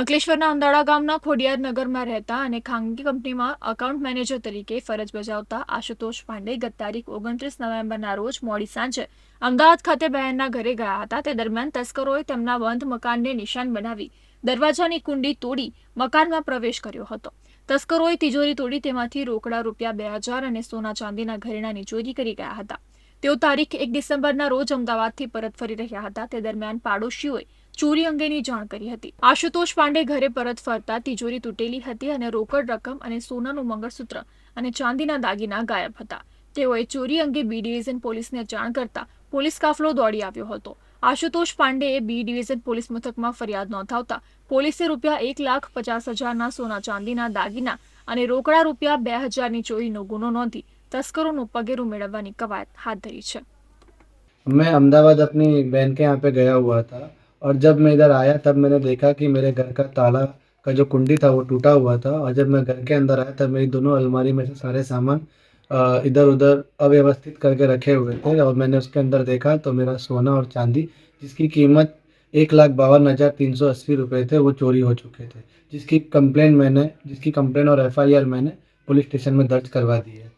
અંકલેશ્વરના અંદાડા ગામના ખોડિયાર નગરમાં રહેતા અને ખાનગી કંપનીમાં અકાઉન્ટ મેનેજર તરીકે ફરજ બજાવતા આશુતોષ પાંડે ગત તારીખ ઓગણત્રીસ નવેમ્બરના રોજ મોડી સાંજે અમદાવાદ ખાતે બહેનના ઘરે ગયા હતા. તે દરમિયાન તસ્કરોએ તેમના બંધ મકાનને નિશાન બનાવી દરવાજાની કુંડી તોડી મકાનમાં પ્રવેશ કર્યો હતો. તસ્કરોએ તિજોરી તોડી તેમાંથી રોકડા રૂપિયા બે હજાર અને સોના ચાંદીના ઘરેણાની ચોરી કરી ગયા હતા. તેઓ તારીખ એક ડિસેમ્બરના રોજ અમદાવાદથી પરત ફરી રહ્યા હતા. તે દરમિયાન પાડોશીઓએ ચોરી અંગેની જાણ કરી હતી આશુતોષ પાંડે ઘરે પરત ફરતા તિજોરી તૂટેલી હતી અને રોકડ રકમ અને સોનાનું મંગળસૂત્ર અને ચાંદીના દાગીના ગાયબ હતા તેઓએ ચોરી અંગે બી ડિવિઝન પોલીસને જાણ કરતા પોલીસ કાફલો દોડી આવ્યો હતો આશુતોષ પાંડેએ બી ડિવિઝન પોલીસ મથકમાં ફરિયાદ નોંધાવતા પોલીસે રૂપિયા એક લાખ પચાસ હજારના સોના ચાંદીના દાગીના અને રોકડા રૂપિયા બે હજારની ચોરીનો ગુનો નોંધી તસ્કરોનું પગેરું મેળવવાની કવાયત હાથ ધરી છે मैं अहमदाबाद अपनी बहन के यहाँ पे गया हुआ था और जब मैं इधर आया, तब मैंने देखा कि मेरे घर का ताला का जो कुंडी था, वो टूटा हुआ था। और जब मैं घर के अंदर आया, तब मेरी दोनों अलमारी में से सारे सामान इधर उधर अव्यवस्थित करके रखे हुए थे और मैंने उसके अंदर देखा तो मेरा सोना और चांदी, जिसकी कीमत एक लाख बावन हज़ार तीन सौ अस्सी रुपये थे, वो चोरी हो चुके थे। जिसकी कंप्लेन मैंने, जिसकी कंप्लेन और एफआईआर मैंने पुलिस स्टेशन में दर्ज करवा दी है।